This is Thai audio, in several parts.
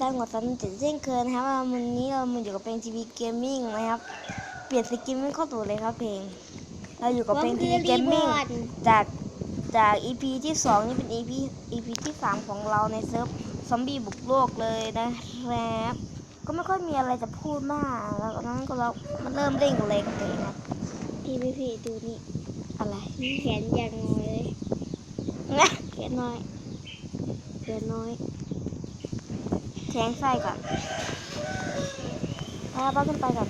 การหัวสันติเช่นเคยนะครับว่าวันนี้เรามาอยู่กับเพลงทีวีเกมมิ่งนะครับ เปลี่ยนสกินไม่เข้าตัวเลยครับเพลง เราอยู่กับเพลงทีวีเกมมิ่งจากจาก EP ที่ 2 นี่เป็น EP EP ที่ 3 ของเราในเซิร์ฟซอมบี้บุกโลกเลยนะครับก็ไม่ค่อยมีอะไรจะพูดมาก แล้วก็นั้นก็เรามันเริ่มเร่งกันเลยกับเพลงครับพี่พี่พี่ดูนี่อะไรแขนอย่างน้อยเลยนะแขนน้อยแขนน้อย แทงไส้ก่อนเอาป้าขึ้นไปก่อน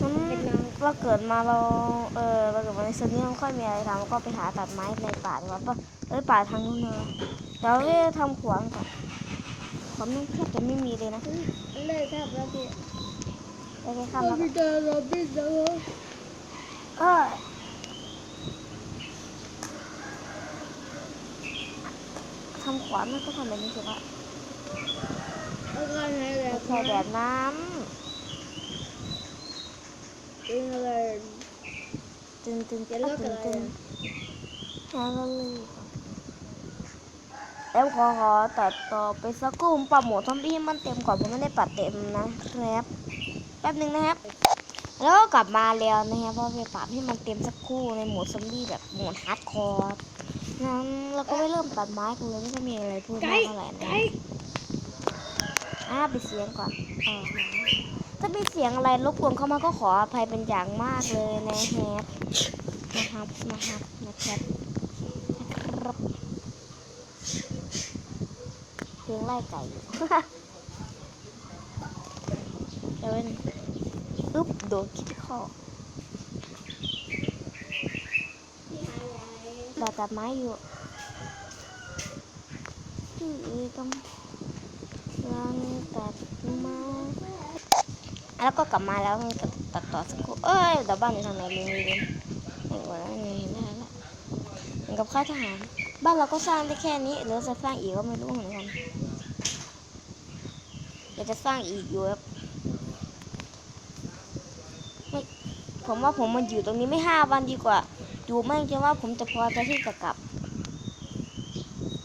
นั้นเป็นน้องเราเกิดมาเราเออเราเกิดมาในเซนนี้ไม่ค่อยมีอะไรทำแล้วก็ไปหาตัดไม้ในป่าดีกว่าปะเอ้ยป่าทางนู้นเนอะเดี๋ยวเราทำขวานก่อนขวานมันแทบจะไม่มีเลยนะเลยครับแล้วพี่ไปไปข้ามแล้วพี่เจอเราพี่เจอเออทำขวานมันก็ทำแบบนี้สิวะแล้ว ก็ไหนแหละไม่ใช่แบบน้เป็นอะไรำตึงตึงเดี๋ยวเลิกกันเลยตึงแล้วก็เลยแล้วขอขอตัดต่อไปสักครู่ผมปรับโหมดซอมบี้ให้มันเต็มก่อนผมไม่ได้ปรับเต็มนะครับแป๊บหนึงนะครับ แล้วก็กลับมาแล้วนะครับเพราะไปปรับให้มันเต็มสักครู่ในโหมดซอมบี้แบบโหมดฮาร์ดคอร์นั้นเราก็ไปเริ่มตัดไม้กันเลยไม่ต้องมีอะไรพูดไก่มากเท่าไหร่นะไก่ อ่าไปดเสียงก่อนอ่าถ้ามีเสียงอะไรรบกวนเข้ามาก็ขออภัยเป็นอย่างมากเลยนะครับนะครับนะครับนะครับนะครับเพลงไล่ไก่เดี๋ยวเป็นอึ๊บโดดคิดข้อดาตัดไม้อยู่ที่ต้อง ลังตัดไม้แล้วก็กลับมาแล้วมันก็ตัดต่อสักครู่เอ้ยแต่บ้านอยู่ทางไหนลืมลืมลืมเห็นว่านี่เห็นได้แล้วเหมือนกับค่ายทหาร บ้านเราก็สร้างได้แค่นี้หรือจะสร้างอีกก็ไม่รู้เหมือนกันเดี๋ยวจะสร้างอีกอยู่ครับผมว่าผมมาอยู่ตรงนี้ไม่ห้าวันดีกว่า อยู่ไม่จนว่าผมจะพอใจที่จะกลับ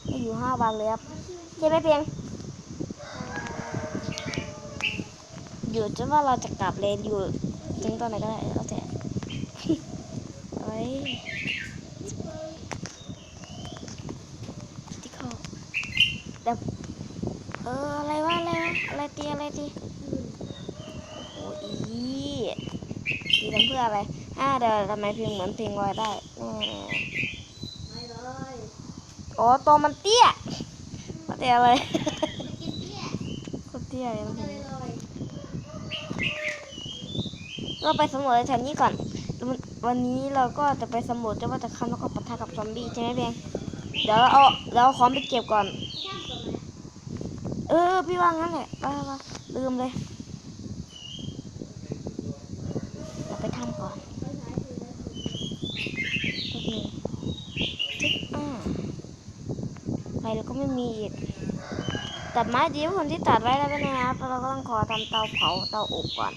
ไม่อยู่ห้าวันเลยครับใช่ไหมเพียง อยู่จนว่าเราจะกลับเลยอยู่ถึงตอนไหนก็ได้แล้วแต่เอ้ยที่เขาแต่เอออะไรวะอะไรวะอะไรตีอะไรตีโอ้โหอีตีทำเพื่ออะไรอ่าเดี๋ยวทำไมเพลงเหมือนเพลงลอยได้แน่ไม่เลยอ๋อตัวมันเตี้ยว่าแต่อะไรกินเตี้ยก็เตี้ยยังก็เลยลอย เราไปสำรวจแถวนี้ก่อน วันนี้เราก็จะไปสำรวจจะว่าจะข้ามแล้วก็ปะทะกับซอมบี้ใช่ไหมเพียงเดี๋ยวเราเอาเราเอาของไปเก็บก่อน เออ พี่ว่างั้นแหละไปไปลืมเลยเราไปทำก่อนไม่ใช่คือแป๊บนึงจิ๊กอ่าไฟเราก็ไม่มีอีกตัดไม้ดีว่าคนที่ตัดไว้แล้วนะครับเราก็ต้องขอทำเตาเผาเตาอบก่อน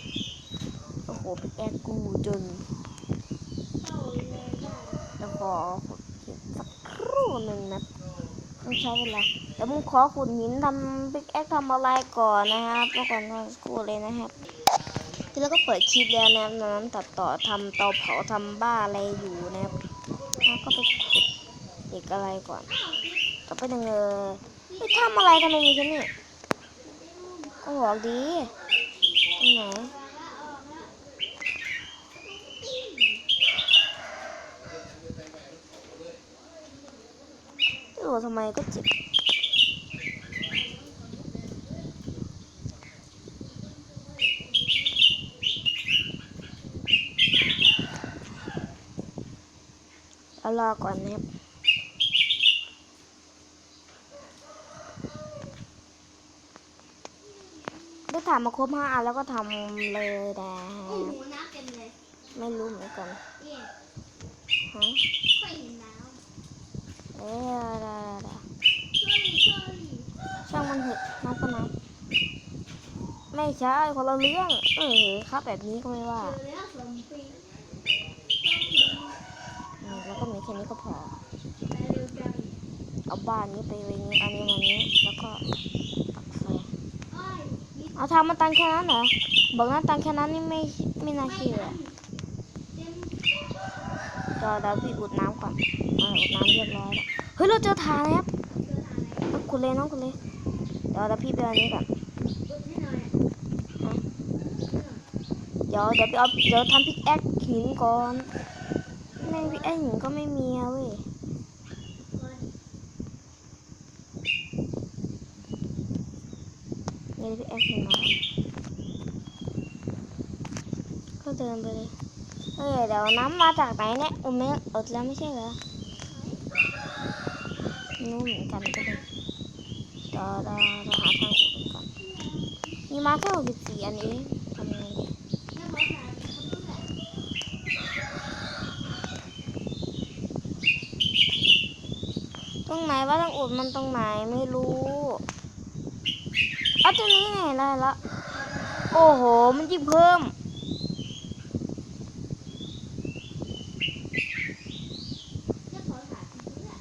อ้โหเป็นแอร์กูจนแล้วขอขุดหินสักครู่หนึ่งนะต้องใช้เวลาเดี๋ยวผมขอขุดหินทำบิ๊กแอคทำอะไรก่อนนะครับแล้วก่อนก็สักครู่เลยนะครับทีแล้วก็เปิดคลิปแล้วนะครับนั้นตัดต่อทำเตาเผาทำบ้าอะไรอยู่นะครับแล้วก็ไปขุดอีกอะไรก่อนต่อไปหนึ่งเออไปทำอะไรทำไมมีแค่นี้ก็บอกดีตรงไหน โอ้ทำไมก็เจ็บเอารอก่อนนะครับได้ถามมาครบห้าอันแล้วก็ทำเลยนะโอ้โหน้ำเต็มเลยไม่รู้เหมือนกัน เนี่ย ฮะ ค่อยเห็นน้ เอ๊ะได้ได้ได้ำ ช่วยช่ช่างมันเถอะน้ำก็น้ำไม่ใช่คนละเรื่องเออครับแบบนี้ก็ไม่ว่าแล้วก็มีแค่นี้ก็พอ เอาบ้านนี้ไปไว้นี้อันนี้วันนี้แล้วก็ปักไฟเอาทางมาตันแค่นั้นเหรอบอกนะตันแค่นั้นนี่ไม่ไม่น่าเชื่อเต็มเดี๋ยวเดี๋ยวพี่อุดน้ำก่อนอ่าอุดน้ำเรียบร้อยแล้ว เฮ้ยเราเจอฐานแล้วครับคุณเลยน้องคุณเลยเดี๋ยวเดี๋ยวพี่ไปอาอันนี้ก่อนเดี๋ยวเดี๋ยวไปเอาเดี๋ยวทำพิกแอคหินก่อนแม่งพิกแอคหินก็ไม่มีอะเว้ยนี่พิกแอคหินมาก็เดินไปเลยเอ้ยเดี๋ยวน้ำมาจากไหนเนี่ยโอ้ไม่เอดแล้วไม่ใช่เหรอ ไม่รู้เหมือนกันก็เลยเดี๋ยวเราเราหาทางอุดก่อนมีมาแค่หกสิบสี่อันเองทำยังไงดีแม่ขอถามคำพูดแหละตรงไหนว่าต้องอุดมันตรงไหนไม่รู้เอาตัวนี้ไงได้ละโอ้โห มันยิ่งเพิ่ม แม่ขอถามคำพูดแหละ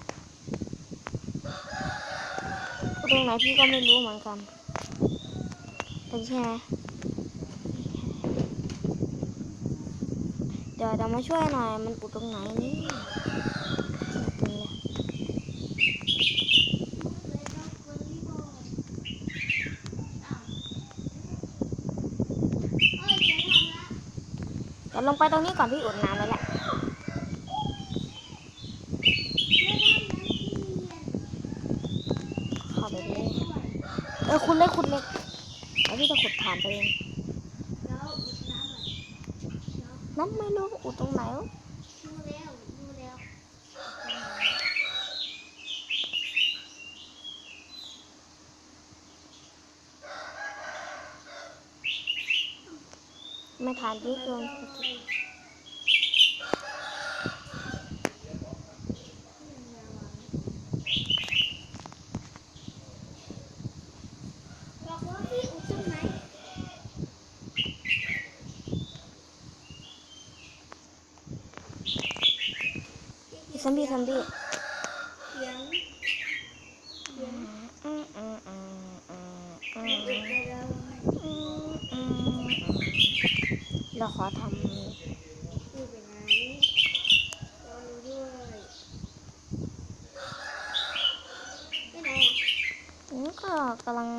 ต รงไหนพี่ก็ไม่รู้เหมือนกันเป็นใช่ไหมเดี๋ยวเดี๋ยวมาช่วยหน่อย มันอุดตรงไหนนี่เลงคนที่บอกอ้าวเอ้ยจะทำละเดี๋ยวลงไปตรงนี้ก่อนพี่อุดน้ำไว้แหละ ไม่ได้นะที่เรียน เข้าไป ไม่ เล ได้ ย ช่วย เออคุณเล็กคุณเล็กแล้วพี่จะขุดฐานไปเองแล้วอุดน้ำหน่อยแล้วน้ำไม่รู้ว่าอุดตรงไหนวะดูแล้วดูแล้วไม่ฐานที่เกิน บอกว่าพี่อุดตรงไหน ซอมบี้ซัมบี้เสียงเสียงอืมอืมอืมอืมอืมอุดไปแล้วอืมอืมเราขอทอุดไปไหนรอดูด้วยไปไหนอะำนี่ก็กำลัง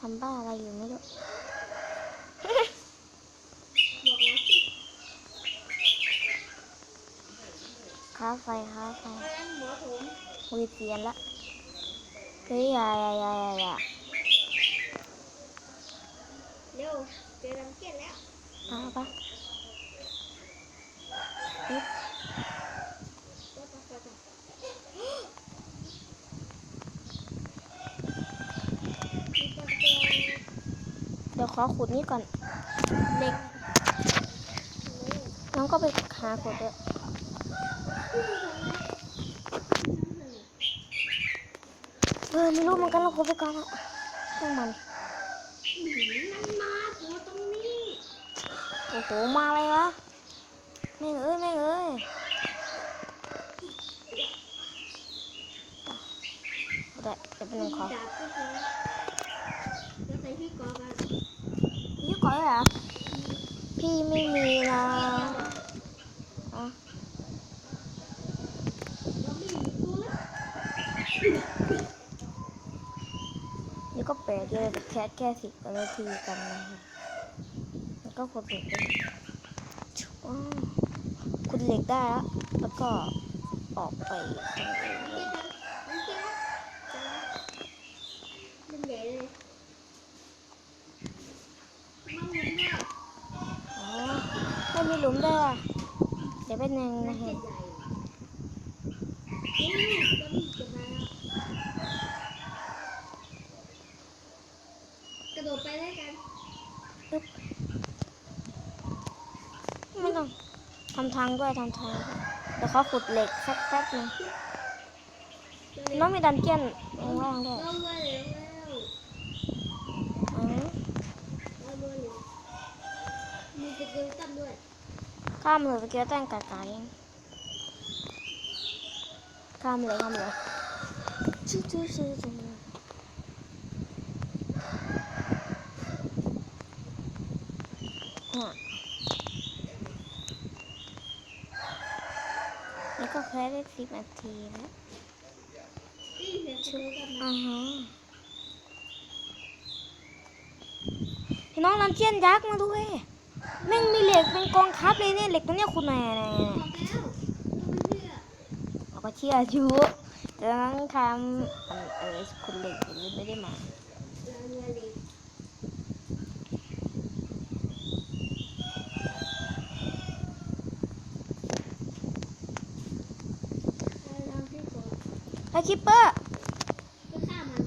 ทำบ้าอะไรอยู่ไม่รู้ บอกว่าสิ ค้าไฟค้าไฟเพราะฉะนั้นหมอผมวีเปลี่ยนละเฮ้ยอย่าอย่าอย่าอย่าอย่าเร็วเจอรังเกียจแล้วเอาปะก็ต้องไปต่อมีคนเจอเดี๋ยวขอขุดนี้ก่อนเหล็กโอ้น้องก็ไปหาขุดด้วย เออไม่รู้เหมือนกันเราขุดไปก่อนละช่างมันมันมาตัวตรงนี้โอ้โห มาเลยวะแม่งเอ้ยแม่งเอ้ยเอาได้เดี๋ยวเป็นงขอดาบก็คือแล้วใส่พี่กอกันพี่ก่อนเหรอพี่ไม่มีนะอะ แล้วไม่มีตัวแล้ว แปลกเลยแค่แค่สิบกว่านาทีกันนะคะแล้วก็ขุดเหล็กได้อ้าวขุดเหล็กได้แล้วแล้วก็ออกไปตรงนี้เจ๊จังมันเจ๊ละจังมันใหญ่เลยมันหมุนเนี่ยอ๋อไม่มีหลุมด้วยว่ะเดี๋ยวเป็นหนึ่ง นะ เจ๊ ฮะ ใหญ่โอ้ยตอนนี้เกิดมาแล้วกระโดดไปได้กัน ไม่ต้องทำทางด้วยทำทางด้วยเดี๋ยวเขาขุดเหล็กสักแป๊บหนึงน้องมีดันเจียนข้างล่างด้วยเราเลยแล้วอ๋อเราเลยมีสกิลตันด้วยข้ามเลยเมื่อกี้แต่งกากาเองข้ามเลยข้ามเลยชื่อชื่อชื่อชื่ออะนี่ก็ แค่ได้สิบนาทีแล้วนี่เดี๋ยวจะดูกันนะอ่าฮะพี่น้องรันเจียนยักษ์มาด้วยแม่งมีเหล็กเป็นกองทัพเลยเนี่ยเหล็กตัวเนี้ยคุณนายอะไรบเนี่ยอกแล้วมันเชื่อเราก็เชื่ออยู่แต่ต้องทำเออเออคุณเหล็กยังไม่ได้มา แล้วเรือเล็กแล้วเราที่ก่อน ไอ้ คิปเปอร์ก็ฆ่ามัน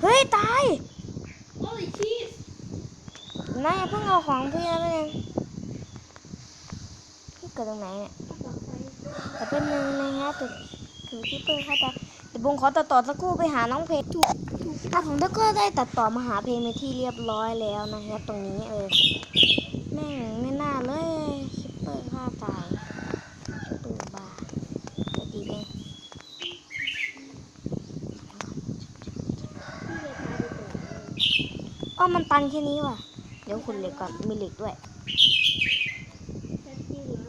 เฮ้ย ตายโอ้ยชีสนายอย่าเพิ่งเอาของพี่นะเลยพี่เกิดตรงไหนเนี่ยปลอดภัยแต่เป็นหนึ่งนะครับถึงถึงคิปเปอร์ค่ะแต่เดี๋ยวบุงขอตัดต่อสักครู่ไปหาน้องเพลงถูกถูกอะผมก็ได้ตัดต่อมาหาเพลงไปนที่เรียบร้อยแล้วนะครับตรงนี้เออแม่งไม่น่าเลยคิปเปอร์ฆ่าตายตูบาจะดีเอง ที่จะพาไปก่อน อ้อมันตันแค่นี้ว่ะ เดี๋ยวคุณเหล็กก่อน มีเหล็กด้วยแค่จริงเหรอ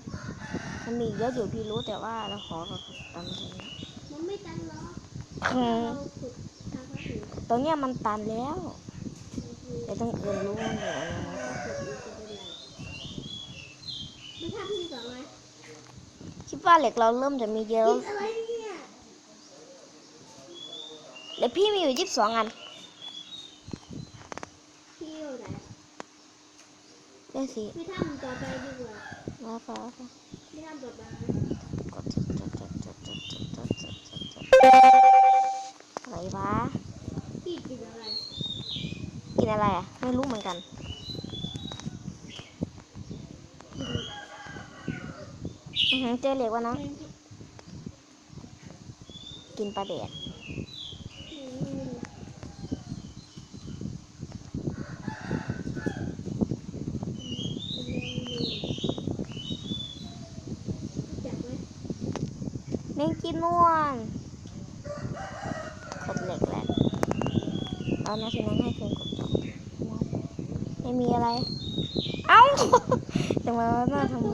มันมีเยอะอยู่พี่รู้แต่ว่าเราขอแบบตันแค่นี้มันไม่ตันหรอกอืมเราขุดทางเขาถึงตรงเนี้ยมันตันแล้วคือแต่ต้องเอินรู้ว่าเหลืออะไรไหมมันทำที่สองไหมคิดว่าเหล็กเราเริ่มจะมีเยอะกินอะไรเนี่ยเดี๋ยวพี่มีอยู่ยี่สิบสองอัน พี่อยู่ไหน เดี๋ยวสิพี่ทำต่อไปดีกว่ามาฟ้าฟ้าพี่ทำต่อไปกดจดจดจดจดจดจดจดจดจดอะไรวะพี่กินอะไร กินอะไรอะ ไม่รู้เหมือนกันกินอือหือเจอเหล็กวะน้องแมงกินปลาแดด อืมจับไหม เม่ม่วงกบเหล็กแล้วเอานะทีนั้นให้เพื่อนกดต่อไม่มีอะไร เอ้าจังเลยว่าน่าทำดี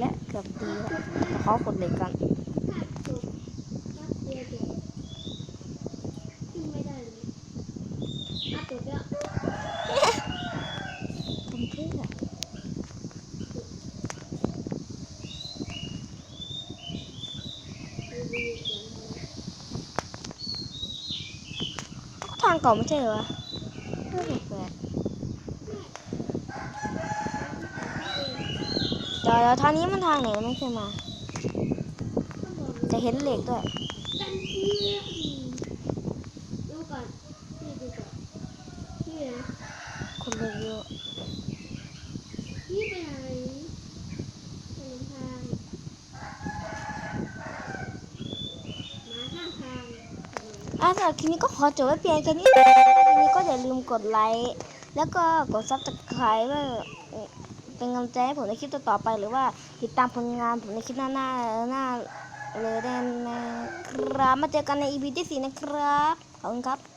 แล้วเกือบดีแล้วแต่เขากดเหล็กกัน ถ้าจบก็เดียวจบขึ้นไม่ได้เลยถ้าจบก็ เป็นเพื่อ ดีๆก่อนนะ ทางเก่าไม่ใช่เหรอวะไม่ถูกเดี๋ยวทางนี้มันทางไหนไม่เคยมา จะเห็นเหล็กด้วย กันเพื่อนดูก่อนพี่ดูก่อนพี่นะ คนเหล็กเยอะ พี่ไปไหนไปทางมาข้างทาง อะ สำหรับคลิปนี้ก็ขอจบไว้เพียงแค่นี้คลิปนี้ก็อย่าลืมกดไลค์ แล้วก็กดซับสไครต์เพื่อเป็นกำลังใจให้ผมในคลิปต่อๆไป หรือว่าติดตามผลงานผมในคลิปหน้าหน้าหน้าเลยได้นะครับมาเจอกันใน EP ที่สี่นะครับ ขอบคุณครับ